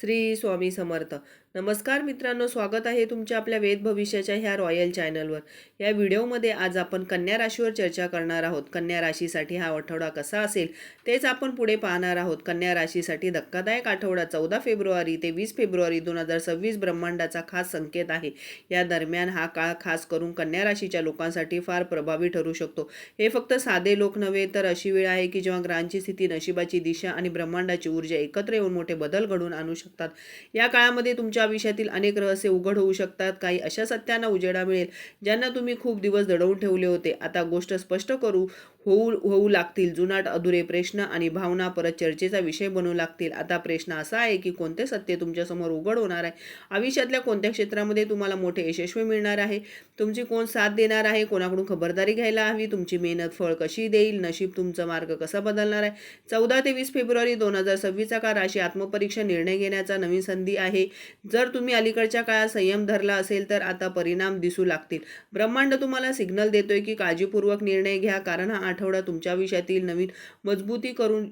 श्री स्वामी समर्थ. नमस्कार मित्रांनो स्वागत आहे तुमच्या आपल्या वेद भविष्याच्या ह्या रॉयल चॅनलवर. या व्हिडिओमध्ये आज आपण कन्या राशीवर चर्चा करणार आहोत. कन्या राशीसाठी हा आठवडा कसा असेल तेच आपण पुढे पाहणार आहोत. कन्या राशीसाठी धक्कादायक आठवडा चौदा फेब्रुवारी ते वीस फेब्रुवारी दोन हजार सव्वीस ब्रह्मांडाचा खास संकेत आहे. या दरम्यान हा काळ खास करून कन्या राशीच्या लोकांसाठी फार प्रभावी ठरू शकतो. हे फक्त साधे लोक नव्हे तर अशी वेळ आहे की जेव्हा ग्रहांची स्थिती नशिबाची दिशा आणि ब्रह्मांडाची ऊर्जा एकत्र येऊन मोठे बदल घडवून आणू शकतात. या काळामध्ये तुमच्या आयुष्यातील अनेक रहस्य उघड होऊ शकतात. काही अशा सत्यांना उजेडा मिळेल ज्यांना तुम्ही खूप दिवस दडवून ठेवले होते. आता गोष्ट स्पष्ट करू होऊ होऊ लागतील. जुनाट अधुरे प्रश्न आणि भावना परत चर्चेचा विषय बनू लागतील. आता प्रश्न असा आहे की कोणते सत्य तुमच्यासमोर उघड होणार आहे? आयुष्यातल्या कोणत्या क्षेत्रामध्ये तुम्हाला मोठे यशस्वी मिळणार आहे? तुमची कोण साथ देणार आहे? कोणाकडून खबरदारी घ्यायला हवी? तुमची मेहनत फळ कशी देईल? नशीब तुमचा मार्ग कसा बदलणार आहे? चौदा ते वीस फेब्रुवारी दोन हजार सव्वीसचा काळ राशी आत्मपरीक्षा निर्णय घेण्याचा नवीन संधी आहे. जर तुम्ही अलीकडच्या काळात संयम धरला असेल तर आता परिणाम दिसू लागतील. ब्रह्मांड तुम्हाला सिग्नल देतोय की काळजीपूर्वक निर्णय घ्या. कारण हा आठवडा तुमच्या विषयातील नवीन मजबूती करून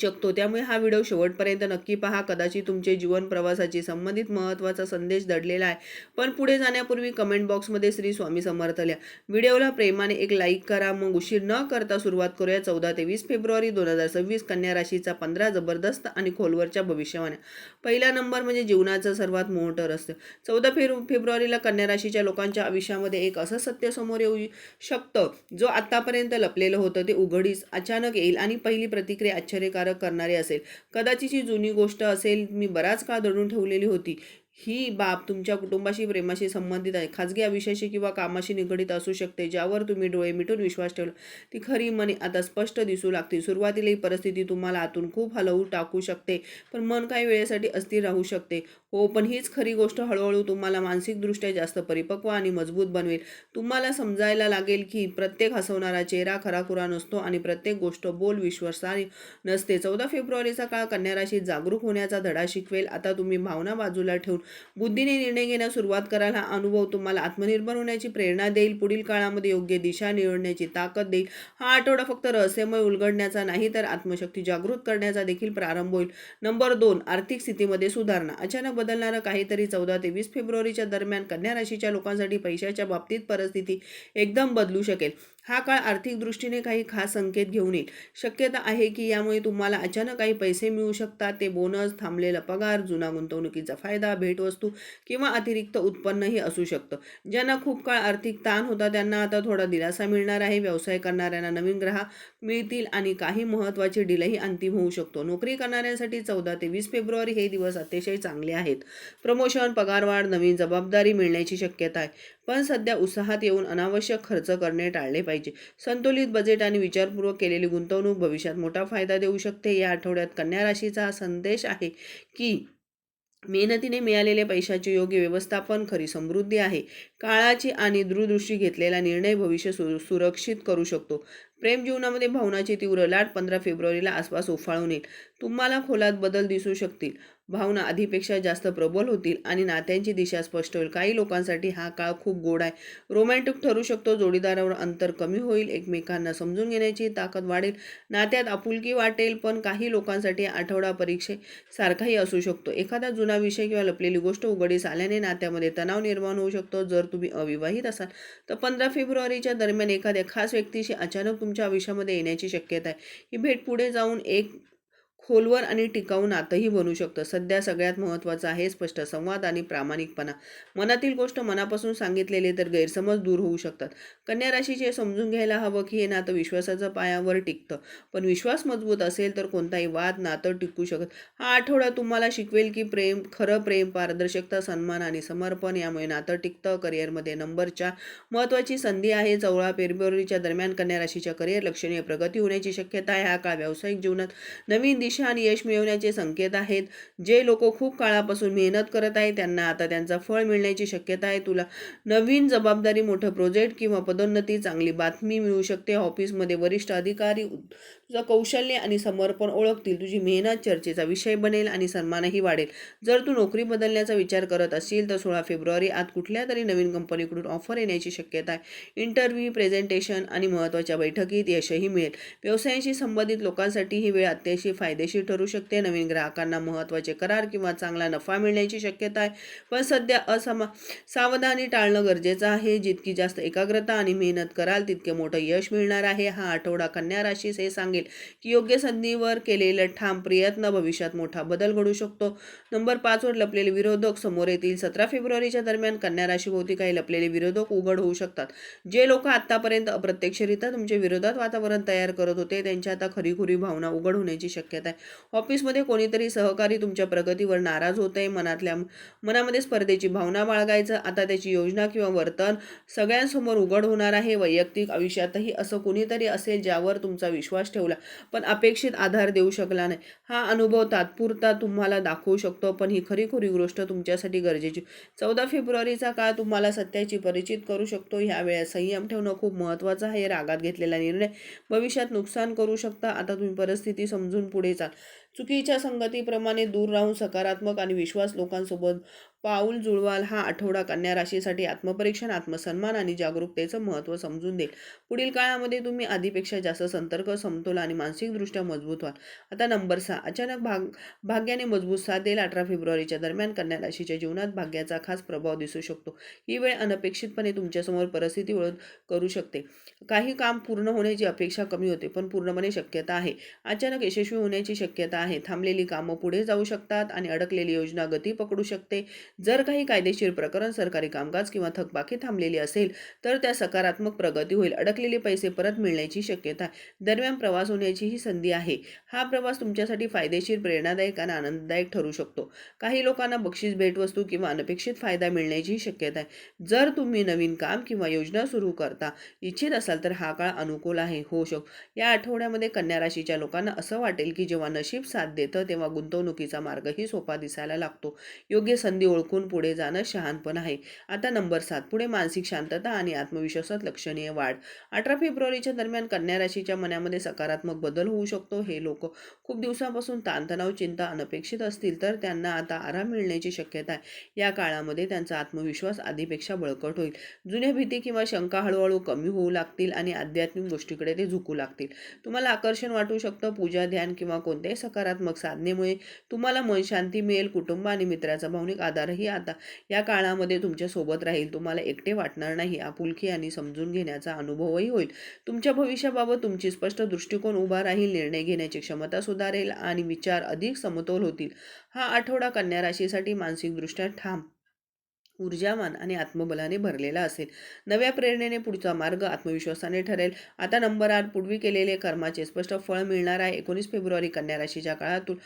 शकतो. त्यामुळे हा व्हिडिओ शेवटपर्यंत नक्की पहा. कदाचित तुमचे जीवन प्रवासाची संबंधित महत्त्वाचा संदेश दडलेला आहे. पण पुढे जाण्यापूर्वी कमेंट बॉक्समध्ये श्री स्वामी समर्थ लिहा. व्हिडिओला प्रेमाने एक लाईक करा. मग उशीर न करता सुरुवात करूया चौदा ते वीस फेब्रुवारी दोन हजार सव्वीस कन्या राशीचा पंधरा जबरदस्त आणि खोलवरच्या भविष्यवाण्या. पहिला नंबर म्हणजे जीवनाचं सर्वात मोठं असतं चौदा फेब्रु फेब्रुवारीला कन्या राशीच्या लोकांच्या आयुष्यामध्ये एक असं सत्य समोर येऊ शकतं जो आत्तापर्यंत लपलेलं होतं. ते उघडीस अचानक येईल आणि पहिली प्रतिक्रिया आश्चर्यकारक करणारी असेल. कदाचित ही जुनी गोष्ट असेल मी बराच काळ दडून ठेवलेली होती. ही बाब तुमच्या कुटुंबाशी प्रेमाशी संबंधित आहे. खाजगी आयुष्याशी किंवा कामाशी निगडीत असू शकते ज्यावर तुम्ही डोळे मिटून विश्वास ठेवला. ती खरी मनी आता स्पष्ट दिसू लागते. सुरुवातीला ही परिस्थिती तुम्हाला आतून खूप हलवू टाकू शकते पण मन काही वेळेसाठी अस्थिर राहू शकते. हो पण हीच खरी गोष्ट हळूहळू तुम्हाला मानसिकदृष्ट्या जास्त परिपक्व आणि मजबूत बनवेल. तुम्हाला समजायला लागेल की प्रत्येक हसवणारा चेहरा खराखुरा नसतो आणि प्रत्येक गोष्ट बोल विश्वासाने नसते. चौदा फेब्रुवारीचा काळ कन्या राशीत जागरूक होण्याचा धडा शिकवेल. आता तुम्ही भावना बाजूला ठेवून बुद्धीने निर्णय घेण्यास सुरुवात कराल हा अनुभव तुम्हाला आत्मनिर्भर होण्याची प्रेरणा देईल. पुढील काळामध्ये योग्य दिशा निवडण्याची ताकद देईल. हा आठवडा फक्त रहस्यमय उलगडण्याचा नाही तर आत्मशक्ती जागृत करण्याचा देखील प्रारंभ होईल. नंबर दोन आर्थिक स्थितीमध्ये सुधारणा. अचानक बदलणारं काहीतरी चौदा ते वीस फेब्रुवारीच्या दरम्यान कन्या राशीच्या लोकांसाठी पैशाच्या बाबतीत परिस्थिती एकदम बदलू शकेल. हा काळ आर्थिक दृष्टीने काही खास संकेत घेऊन येईल. शक्यता आहे की यामुळे तुम्हाला अचानक काही पैसे मिळू शकतात. ते बोनस थांबलेला पगार जुना गुंतवणुकीचा फायदा भेटवस्तू किंवा अतिरिक्त उत्पन्नही असू शकतं. ज्यांना खूप काळ आर्थिक ताण होता त्यांना आता थोडा दिलासा मिळणार आहे. व्यवसाय करणाऱ्यांना नवीन ग्राहक मिळतील आणि काही महत्त्वाचे डीलही अंतिम होऊ शकतो. नोकरी करणाऱ्यांसाठी चौदा ते वीस फेब्रुवारी हे दिवस अतिशय चांगले आहेत. प्रमोशन पगारवाढ नवीन जबाबदारी मिळण्याची शक्यता आहे. पण सध्या उत्साहात येऊन अनावश्यक खर्च करणे टाळले पाहिजे. संतुलित बजेट आणि विचारपूर्वक केलेली गुंतवणूक भविष्यात मोठा फायदा देऊ शकते. या आठवड्यात कन्या राशीचा हा संदेश आहे की मेहनतीने मिळालेल्या पैशाचे योग्य व्यवस्थापन खरी समृद्धी आहे. काळाची आणि दूरदृष्टी घेतलेला निर्णय भविष्य सु सुरक्षित करू शकतो. प्रेम जीवनामध्ये भावनाची तीव्र लाट पंधरा फेब्रुवारीला आसपास उफाळून येईल. तुम्हाला खोलात बदल दिसू शकतील. भावना आधीपेक्षा जास्त प्रबल होतील आणि नात्यांची दिशा स्पष्ट होईल. काही लोकांसाठी हा काळ खूप गोड आहे. रोमॅन्टिक ठरू शकतो. जोडीदारावर अंतर कमी होईल. एकमेकांना समजून घेण्याची ताकद वाढेल. नात्यात आपुलकी वाटेल पण काही लोकांसाठी आठवडा परीक्षेसारखाही असू शकतो. एखादा जुना विषय किंवा लपलेली गोष्ट उघडीस आल्याने नात्यामध्ये तणाव निर्माण होऊ शकतो. जर तुम्ही अविवाहित असाल तर पंधरा फेब्रुवारीच्या दरम्यान एखाद्या खास व्यक्तीशी अचानक तुमच्या आयुष्यामध्ये येण्याची शक्यता आहे. ही भेट पुढे जाऊन एक खोलवर आणि टिकाऊ नातंही बनू शकतं. सध्या सगळ्यात महत्त्वाचं आहे स्पष्ट संवाद आणि प्रामाणिकपणा. मनातील गोष्ट मनापासून सांगितलेले तर गैरसमज दूर होऊ शकतात. कन्या राशीचे समजून घ्यायला हवं की हे नातं विश्वासाच्या पायावर टिकतं. पण विश्वास मजबूत असेल तर कोणताही वाद नातं टिकू शकत. हा आठवडा तुम्हाला शिकवेल की प्रेम खरं प्रेम पारदर्शकता सन्मान आणि समर्पण यामुळे नातं टिकतं. करिअरमध्ये नंबरच्या महत्त्वाची संधी आहे. चौदा फेब्रुवारीच्या दरम्यान कन्या राशीच्या करिअर लक्षणीय प्रगती होण्याची शक्यता आहे. हा काळ व्यावसायिक जीवनात नवीन दिशा आणि यश मिळवण्याचे संकेत आहेत. जे लोक खूप काळापासून मेहनत करत आहे त्यांना आता त्यांचा फळ मिळण्याची शक्यता आहे. तुला नवीन जबाबदारी मोठं प्रोजेक्ट किंवा पदोन्नती चांगली बातमी मिळू शकते. ऑफिसमध्ये वरिष्ठ अधिकारी तुझं कौशल्य आणि समर्पण ओळखतील. तुझी मेहनत चर्चेचा विषय बनेल आणि सन्मानही वाढेल. जर तू नोकरी बदलण्याचा विचार करत असशील तर सोळा फेब्रुवारी आत कुठल्या तरी नवीन कंपनीकडून ऑफर येण्याची शक्यता आहे. इंटरव्ह्यू प्रेझेंटेशन आणि महत्त्वाच्या बैठकीत यशही मिळेल. व्यवसायाशी संबंधित लोकांसाठी ही वेळ अत्यंत फायदेशीर ठरू शकते. नवीन ग्राहकांना महत्त्वाचे करार किंवा चांगला नफा मिळण्याची शक्यता आहे. पण सध्या असमा सावधानी टाळणं गरजेचं आहे. जितकी जास्त एकाग्रता आणि मेहनत कराल तितके मोठं यश मिळणार आहे. हा आठवडा कन्या राशीस हे सांगेल. की योग्य संधीवर केलेला ठाम प्रयत्न भविष्यात मोठा बदल घडू शकतो. नंबर पाचवर लपलेले विरोधक समोर येतील. सतरा फेब्रुवारीच्या दरम्यान कन्या राशीभोवती काही लपलेले विरोधक उघड होऊ शकतात. जे लोक आतापर्यंत अप्रत्यक्षरित्या तुमच्या विरोधात वातावरण तयार करत होते त्यांच्या आता खरीखुरी भावना उघड होण्याची शक्यता आहे. ऑफिसमध्ये कोणीतरी सहकारी तुमच्या प्रगतीवर नाराज होत आहे मनातल्या मनामध्ये स्पर्धेची भावना बाळगायचं आता त्याची योजना किंवा वर्तन सगळ्यांसमोर उघड होणार आहे. वैयक्तिक आयुष्यातही असं कोणीतरी असेल ज्यावर तुमचा विश्वास ठेवला पण अपेक्षित आधार देऊ शकला नाही. हा अनुभव तात्पुरता तुम्हाला दाखवू शकतो. पण ही खरीखुरी गोष्ट तुमच्यासाठी गरजेची. चौदा फेब्रुवारीचा काळ तुम्हाला सत्याची परिचित करू शकतो. ह्या वेळेत संयम ठेवणं खूप महत्त्वाचं आहे. रागात घेतलेला निर्णय भविष्यात नुकसान करू शकता. आता तुम्ही परिस्थिती समजून पुढे चाल. चुकीच्या संगतीप्रमाणे दूर राहून सकारात्मक आणि विश्वास लोकांसोबत पाऊल जुळवाल हा आठवडा कन्या राशीसाठी आत्मपरीक्षण आत्मसन्मान आणि जागरूकतेचं महत्त्व समजून देईल. पुढील काळामध्ये तुम्ही आधीपेक्षा जास्त संतर्क समतोल आणि मानसिकदृष्ट्या मजबूत व्हाल. आता नंबर सहा. अचानक भाग भाग्याने मजबूत साथ देईल. अठरा फेब्रुवारीच्या दरम्यान कन्या राशीच्या जीवनात भाग्याचा खास प्रभाव दिसू शकतो. ही वेळ अनपेक्षितपणे तुमच्यासमोर परिस्थिती ओळख करू शकते. काही काम पूर्ण होण्याची अपेक्षा कमी होते पण पूर्णपणे शक्यता आहे. अचानक यशस्वी होण्याची शक्यता आहे. थांबलेली कामं पुढे जाऊ शकतात आणि अडकलेली योजना गती पकडू शकते. जर काही कायदेशीर प्रकरण सरकारी कामकाज किंवा थकबाकी थांबलेली असेल तर त्या सकारात्मक प्रगती होईल. अडकलेले पैसे परत मिळण्याची शक्यता आहे दरम्यान प्रवास होण्याची ही संधी आहे. हा प्रवास तुमच्यासाठी फायदेशीर प्रेरणादायक आणि आनंददायक ठरू शकतो. काही लोकांना बक्षीस भेटवस्तू किंवा अनपेक्षित फायदा मिळण्याची शक्यता आहे. जर तुम्ही नवीन काम किंवा योजना सुरू करता इच्छित असाल तर हा काळ अनुकूल आहे होऊ शकतो या आठवड्यामध्ये कन्या राशीच्या लोकांना असं वाटेल की जेव्हा नशीब साथ देतं तेव्हा गुंतवणुकीचा मार्गही सोपा दिसायला लागतो. योग्य संधी ओळखून पुढे जाणं शहाणपण आहे. आता नंबर सात पुढे मानसिक शांतता आणि आत्मविश्वासात लक्षणीय वाढ. अठरा फेब्रुवारीच्या दरम्यान कन्या राशीच्या मनामध्ये सकारात्मक बदल होऊ शकतो. हे लोक खूप दिवसापासून ताणतणाव चिंता अनपेक्षित असतील तर त्यांना आता आराम मिळण्याची शक्यता आहे. या काळामध्ये त्यांचा आत्मविश्वास आधीपेक्षा बळकट होईल. जुन्या भीती किंवा शंका हळूहळू कमी होऊ लागतील आणि आध्यात्मिक गोष्टीकडे ते झुकू लागतील. तुम्हाला आकर्षण वाटू शकतं. पूजा ध्यान किंवा कोणत्याही सकारात्मक साधनेमुळे तुम्हाला मन शांती मिळेल. कुटुंब आणि मित्राचा भावनिक आधारही आता. या काळामध्ये तुमच्यासोबत राहील तुम्हाला एकटे वाटणार नाही. आपुलकी आणि समजून घेण्याचा अनुभवही होईल. तुमच्या भविष्याबाबत तुमची स्पष्ट दृष्टिकोन उभा राहील निर्णय घेण्याची क्षमता सुधारेल आणि विचार अधिक समतोल होतील. हा आठवडा कन्या राशीसाठी मानसिकदृष्ट्या ठाम ऊर्जावान आणि आत्मबलाने भरलेला असेल. नव्या प्रेरणेने पुढचा मार्ग आत्मविश्वासाने ठरेल. आता नंबर आठ पूर्वी केलेले कर्माचे स्पष्ट फळ मिळणार आहे. एकोणीस फेब्रुवारी कन्या राशीच्या काळातून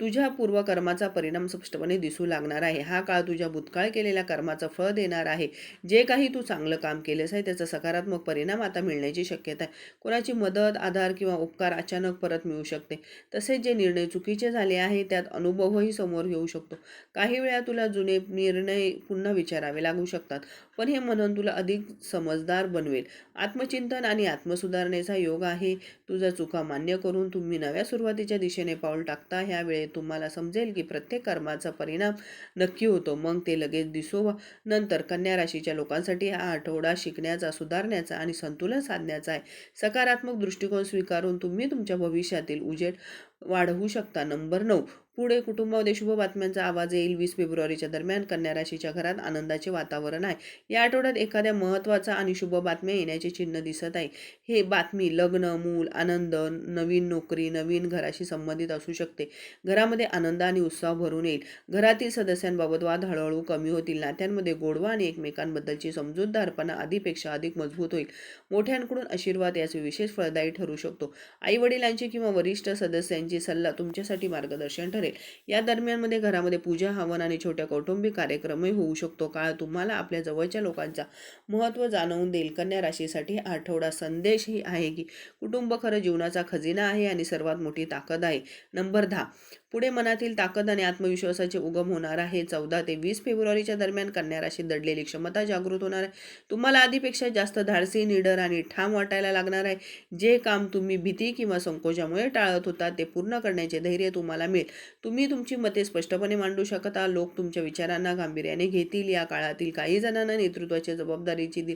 तुझ्या पूर्वकर्माचा परिणाम स्पष्टपणे दिसू लागणार आहे. हा काळ तुझ्या भूतकाळ केलेल्या कर्माचं फळ देणार आहे. जे काही तू चांगलं काम केलेस आहे त्याचा सकारात्मक परिणाम आता मिळण्याची शक्यता आहे. कोणाची मदत आधार किंवा उपकार अचानक परत मिळू शकते. तसेच जे निर्णय चुकीचे झाले आहे त्यात अनुभवही समोर येऊ शकतो. काही वेळा तुला जुने निर्णय पुन्हा विचारावे लागू शकतात. पण हे मनन तुला अधिक समजदार बनवेल. आत्मचिंतन आणि आत्मसुधारणेचा योग आहे. तुझा चुका मान्य करून तुम्ही नव्या सुरुवातीच्या दिशेने पाऊल टाकता. ह्या वेळेत तुम्हाला समजेल की प्रत्येक कर्माचा परिणाम नक्की होतो. मग ते लगेच दिसो नंतर कन्या राशीच्या लोकांसाठी हा आठवडा शिकण्याचा सुधारण्याचा आणि संतुलन साधण्याचा आहे. सकारात्मक दृष्टिकोन स्वीकारून तुम्ही तुमच्या भविष्यातील उजेड वाढवू शकता. नंबर नऊ पुढे कुटुंबामध्ये शुभ बातम्यांचा आवाज येईल. वीस फेब्रुवारीच्या दरम्यान कन्या राशीच्या घरात आनंदाचे वातावरण आहे. या आठवड्यात एखाद्या महत्त्वाचा आणि शुभ बातम्या येण्याचे चिन्ह दिसत आहे. हे बातमी लग्न मूल आनंद नवीन नोकरी नवीन घराशी संबंधित असू शकते. घरामध्ये आनंद आणि उत्साह भरून येईल. घरातील सदस्यांबाबत वाद हळूहळू कमी होतील. नात्यांमध्ये गोडवा आणि एकमेकांबद्दलची समजूतदारपणा आधीपेक्षा अधिक मजबूत होईल. मोठ्यांकडून आशीर्वाद याचे विशेष फळदायी ठरू शकतो. आईवडिलांचे किंवा वरिष्ठ सदस्यांची म्हणजे सल्ला तुमच्यासाठी मार्गदर्शन ठरेल. या दरम्यानमध्ये घरामध्ये पूजा हवन आणि छोट्या कौटुंबिक कार्यक्रमही होऊ शकतो. काळ तुम्हाला आपल्या जवळच्या लोकांचा महत्त्व जाणवून देईल. कन्या राशीसाठी आठवडा संदेश ही आहे की कुटुंब खरं जीवनाचा खजिना आहे आणि सर्वात मोठी ताकद आहे. नंबर दहा. पुढे मनातील ताकद आणि आत्मविश्वासाचे उगम होणार आहे. चौदा ते वीस फेब्रुवारीच्या दरम्यान कन्या राशीत दडलेली क्षमता जागृत होणार आहे. तुम्हाला आधीपेक्षा जास्त धाडसी निडर आणि ठाम वाटायला लागणार आहे. जे काम तुम्ही भीती किंवा संकोचामुळे टाळत होता ते पूर्ण करण्याचे धैर्य तुम्हाला मिळेल. तुम्ही तुमची मते स्पष्टपणे मांडू शकता लोक तुमच्या विचारांना गांभीर्याने घेतील. या काळातील काही जणांना नेतृत्वाची जबाबदारीची दि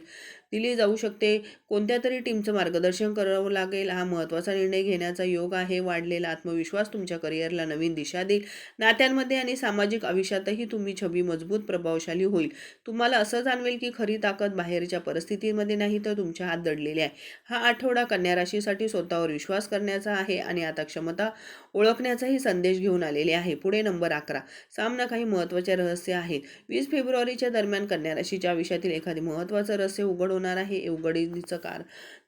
दिली जाऊ शकते. कोणत्या तरी टीमचं मार्गदर्शन करावं लागेल. हा महत्त्वाचा निर्णय घेण्याचा योग आहे. वाढलेला आत्मविश्वास तुमच्या करिअरला नवीन नवीन दिशा देईल. नात्यांमध्ये आणि सामाजिक आयुष्यातही तुम्ही छबी मजबूत प्रभावशाली होईल. तुम्हाला असं जाणवेल की खरी ताकद बाहेरच्या परिस्थितीमध्ये नाही तर तुमच्या हात दडलेली आहे. हा आठवडा कन्या राशीसाठी स्वतःवर विश्वास करण्याचा आहे आणि आता क्षमता ओळखण्याचाही संदेश घेऊन आलेले आहे. पुढे नंबर अकरा. सामना काही महत्त्वाचे रहस्य आहेत वीस फेब्रुवारीच्या दरम्यान कन्या राशीच्या आयुष्यातील एखादे महत्त्वाचं रहस्य उघड होणार आहे. उघडीचं कार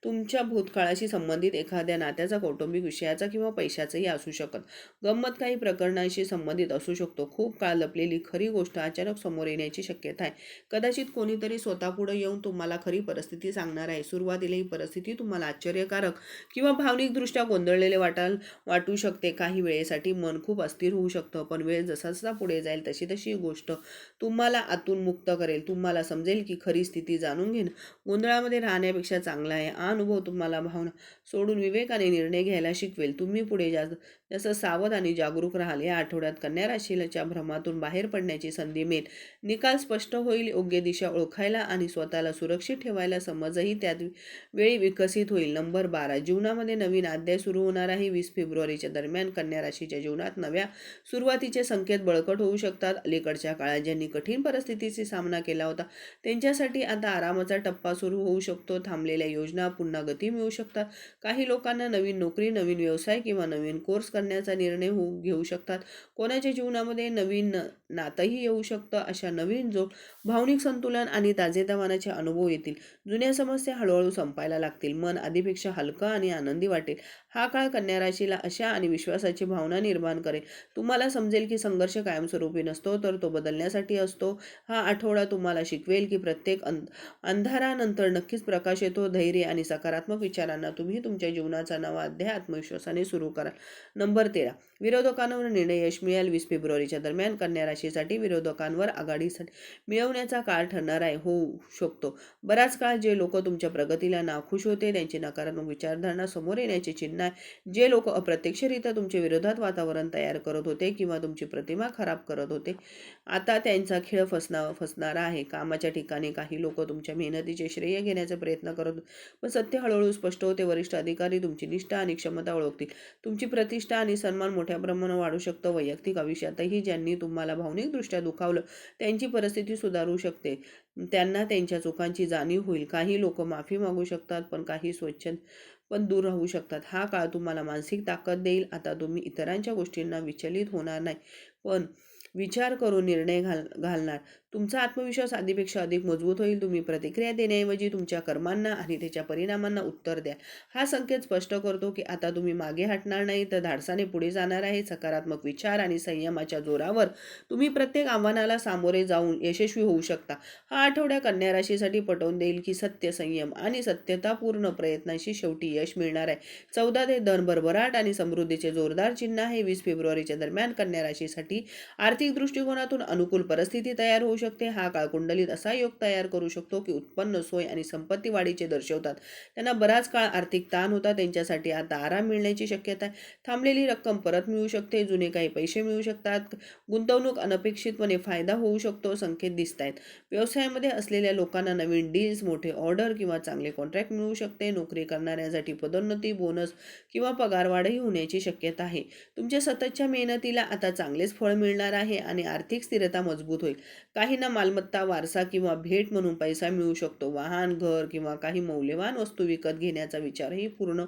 तुमच्या भूतकाळाशी संबंधित एखाद्या नात्याचा कौटुंबिक विषयाचा किंवा पैशाचाही असू शकत. गंमत काही प्रकरणाशी संबंधित असू शकतो. खूप काळ लपलेली खरी गोष्ट अचानक समोर येण्याची शक्यता आहे. कदाचित कोणीतरी स्वतःपुढे येऊन तुम्हाला खरी परिस्थिती सांगणार आहे. सुरुवातीला ही परिस्थिती तुम्हाला आश्चर्यकारक किंवा भावनिकदृष्ट्या गोंधळलेले वाटाल वाटू शकते. काही वेळेसाठी मन खूप अस्थिर होऊ शकतं. पण वेळ जसा जसा पुढे जाईल तशी तशी गोष्ट तुम्हाला आतून मुक्त करेल. तुम्हाला समजेल की खरी स्थिती जाणून घेणं गोंधळामध्ये राहण्यापेक्षा चांगला आहे. हा अनुभव तुम्हाला भावना सोडून विवेकाने निर्णय घ्यायला शिकवेल. तुम्ही पुढे जास्त जसं सावध आणि जागरूक राहाल. या आठवड्यात कन्या राशीच्या भ्रमातून बाहेर पडण्याची संधी मिळेल. निकाल स्पष्ट होईल योग्य दिशा ओळखायला आणि स्वतःला सुरक्षित ठेवायला समजही त्यात वेळी विकसित होईल. नंबर बारा. जीवनामध्ये नवीन अध्याय सुरू होणार आहे. वीस फेब्रुवारीच्या दरम्यान कन्या राशीच्या जीवनात नव्या सुरुवातीचे संकेत बळकट होऊ शकतात. अलीकडच्या काळात ज्यांनी कठीण परिस्थितीचा सामना केला होता त्यांच्यासाठी आता आरामाचा टप्पा सुरू होऊ शकतो. थांबलेल्या योजना पुन्हा गती मिळू शकतात. काही लोकांना नवीन नोकरी नवीन व्यवसाय किंवा नवीन कोर्स करण्याचा निर्णय होऊ घेऊ शकतात. कोणाच्या जीवनामध्ये नवीन नातंही येऊ शकतं अशा नवीन जो भावनिक संतुलन आणि ताजेतवानाचे अनुभव येतील. जुन्या समस्या हळूहळू संपायला लागतील. मन आधीपेक्षा हलकं आणि आनंदी वाटेल. हा काळ कन्या राशीला अशा आणि विश्वासाची भावना निर्माण करेल. तुम्हाला समजेल की संघर्ष कायमस्वरूपी नसतो तर तो बदलण्यासाठी असतो. हा आठवडा तुम्हाला शिकवेल की प्रत्येक अंध अंधारानंतर नक्कीच प्रकाश येतो. धैर्य आणि सकारात्मक विचारांना तुम्ही तुमच्या जीवनाचा नवा अध्याय आत्मविश्वासाने सुरू कराल. नंबर तेरा. विरोधकांवर निर्णय यश मिळेल. वीस फेब्रुवारीच्या दरम्यान कन्या राशीसाठी विरोधकांवर आघाडीसाठी मिळवण्याचा काळ ठरणार आहे होऊ शकतो. बराच काळ जे लोक तुमच्या प्रगतीला नाखुश होते त्यांची नकारात्मक विचारधारणा समोर येण्याचे चिन्ह आहे. जे लोक अप्रत्यक्षरित्या तुमच्या विरोधात वातावरण तयार करत होते किंवा तुमची प्रतिमा खराब करत होते आता त्यांचा खेळ फसना फसणारा आहे. कामाच्या ठिकाणी काही लोक तुमच्या मेहनतीचे श्रेय घेण्याचा प्रयत्न करत होते. पण सत्य हळूहळू स्पष्ट होते. वरिष्ठ अधिकारी तुमची निष्ठा आणि क्षमता ओळखतील. तुमची प्रतिष्ठा आणि सन्मान मोठ्या प्रमाणात वाढू शकतं. वैयक्तिक आयुष्यातही ज्यांनी तुम्हाला भावनिकदृष्ट्या दुखावलं त्यांची परिस्थिती सुधारू शकते. त्यांना त्यांच्या चुकांची जाणीव होईल. काही लोक माफी मागू शकतात पण काही स्वच्छ पण दूर राहू शकतात. हा काळ तुम्हाला मानसिक ताकद देईल. आता तुम्ही इतरांच्या गोष्टींना विचलित होणार नाही. पण विचार करून निर्णय घाल घालणार. तुमचा आत्मविश्वास आधीपेक्षा अधिक मजबूत होईल. तुम्ही प्रतिक्रिया देण्याऐवजी तुमच्या कर्मांना आणि त्याच्या परिणामांना उत्तर द्या. हा संकेत स्पष्ट करतो की आता तुम्ही मागे हटणार नाही तर धाडसाने पुढे जाणार आहे. सकारात्मक विचार आणि संयमाच्या जोरावर तुम्ही प्रत्येक आव्हानाला सामोरे जाऊन यशस्वी होऊ शकता. हा आठवड्या कन्या राशीसाठी पटवून देईल की सत्य संयम आणि सत्यतापूर्ण प्रयत्नाशी शेवटी यश मिळणार आहे. चौदा ते धन भरभराट आणि समृद्धीचे जोरदार चिन्ह आहे. वीस फेब्रुवारीच्या दरम्यान कन्या राशीसाठी आर्थिक दृष्टिकोनातून अनुकूल परिस्थिती तयार होऊ शकते. हा काळ कुंडलीत असा योग तयार करू शकतो की उत्पन्न सोय आणि संपत्ती वाढीचे दर्शवतात. त्यांना बराच काळ आर्थिक ताण होता. त्यांच्यासाठी आता आराम मिळण्याची शक्यता आहे. थांबलेली रक्कम परत मिळू शकते. जुने काही पैसे मिळू शकतात. गुंतवणूक अनपेक्षितपणे फायदा होऊ शकतो संकेत दिसत आहेत व्यवसायामध्ये असलेल्या लोकांना नवीन डील्स मोठे ऑर्डर किंवा चांगले कॉन्ट्रॅक्ट मिळू शकते. नोकरी करणाऱ्यांसाठी पदोन्नती बोनस किंवा पगारवाढही होण्याची शक्यता आहे. तुमच्या सततच्या मेहनतीला आता चांगलेच फळ मिळणार आहे आणि आर्थिक स्थिरता मजबूत होईल. काही काहींना मालमत्ता वारसा किंवा भेट म्हणून पैसा मिळू शकतो. वाहन घर किंवा काही मौल्यवान वस्तू विकत घेण्याचा विचारही पूर्ण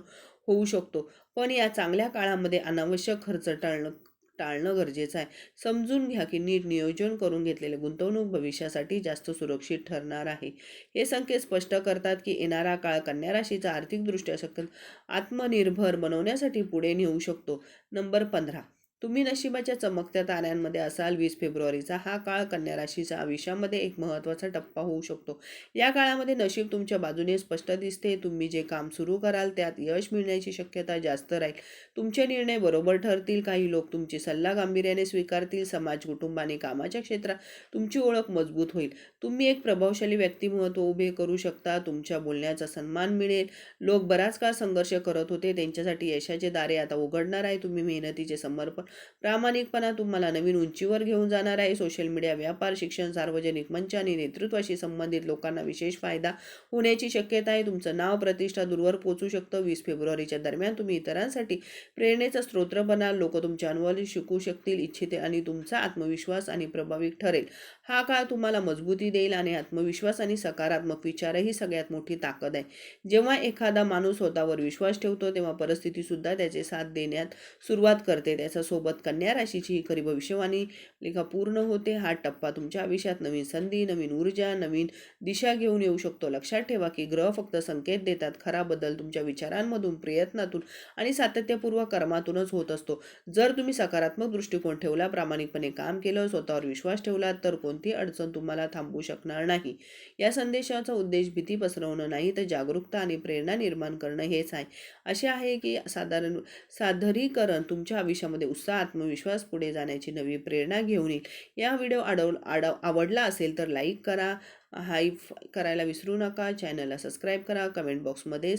होऊ शकतो. पण या चांगल्या काळामध्ये अनावश्यक खर्च टाळणं टाळणं गरजेचं आहे. समजून घ्या की नीट नियोजन करून घेतलेले गुंतवणूक भविष्यासाठी जास्त सुरक्षित ठरणार आहे. हे संकेत स्पष्ट करतात की येणारा काळ कन्या राशीचा आर्थिकदृष्ट्या सखल आत्मनिर्भर बनवण्यासाठी पुढे नेऊ शकतो. नंबर पंधरा. तुम्ही नशिबाच्या चमकत्या ताऱ्यांमध्ये असाल वीस फेब्रुवारीचा हा काळ कन्या राशीच्या आयुष्यामध्ये एक महत्त्वाचा टप्पा होऊ शकतो. या काळामध्ये नशीब तुमच्या बाजूने स्पष्ट दिसते. तुम्ही जे काम सुरू कराल त्यात यश मिळण्याची शक्यता जास्त राहील. तुमचे निर्णय बरोबर ठरतील. काही लोक तुमची सल्ला गांभीर्याने स्वीकारतील. समाज कुटुंब आणि कामाच्या क्षेत्रात तुमची ओळख मजबूत होईल. तुम्ही एक प्रभावशाली व्यक्तिमत्व उभे करू शकता. तुमच्या बोलण्याचा सन्मान मिळेल. लोक बराच काळ संघर्ष करत होते. त्यांच्यासाठी यशाचे दारे आता उघडणार आहे. तुम्ही मेहनतीचे समर्पण प्रामाणिकपणा तुम्हाला नवीन उंचीवर घेऊन जाणार आहे. सोशल मीडिया व्यापार शिक्षण सार्वजनिक मंच आणि नेतृत्वाशी संबंधित लोकांना विशेष फायदा होण्याची शक्यता आहे. तुमचं नाव प्रतिष्ठा दूरवर पोचू शकतं. वीस फेब्रुवारीच्या दरम्यान तुम्ही इतरांसाठी प्रेरणेचा स्रोत बनाल. लोक तुमच्या अनुभव शिकू शकतील इच्छिते आणि तुमचा आत्मविश्वास आणि प्रभावी ठरेल. हा काळ तुम्हाला मजबूती देईल आणि आत्मविश्वास आणि सकारात्मक विचार ही सगळ्यात मोठी ताकद आहे. जेव्हा एखादा माणूस स्वतःवर विश्वास ठेवतो तेव्हा परिस्थितीसुद्धा त्याचे साथ देण्यात सुरुवात करते. त्याचा सोबत कन्या राशीची ही खरी भविष्यवाणी. लिखा पूर्ण होते. हा टप्पा तुमच्या आयुष्यात नवीन संधी नवीन ऊर्जा नवीन दिशा घेऊन येऊ शकतो. लक्षात ठेवा की ग्रह फक्त संकेत देतात. खरा बदल तुमच्या विचारांमधून प्रयत्नातून आणि सातत्यपूर्वक कर्मातूनच होत असतो. जर तुम्ही सकारात्मक दृष्टिकोन ठेवला प्रामाणिकपणे काम केलं स्वतःवर विश्वास ठेवला तर कोणती अडचण तुम्हाला थांबवू शकणार नाही. या संदेशाचा उद्देश भीती पसरवणं नाही तर जागरूकता आणि प्रेरणा निर्माण करणं हेच आहे. असे आहे की साधारण सादरीकरण तुमच्या आयुष्यामध्ये उत्साह आत्मविश्वास पुढे जाण्याची नवी प्रेरणा घेऊन येईल. या व्हिडिओ आडव आडव आवडला असेल तर लाईक करा. हाईफ करायला विसरू नका. चॅनलला सबस्क्राईब करा. कमेंट बॉक्समध्ये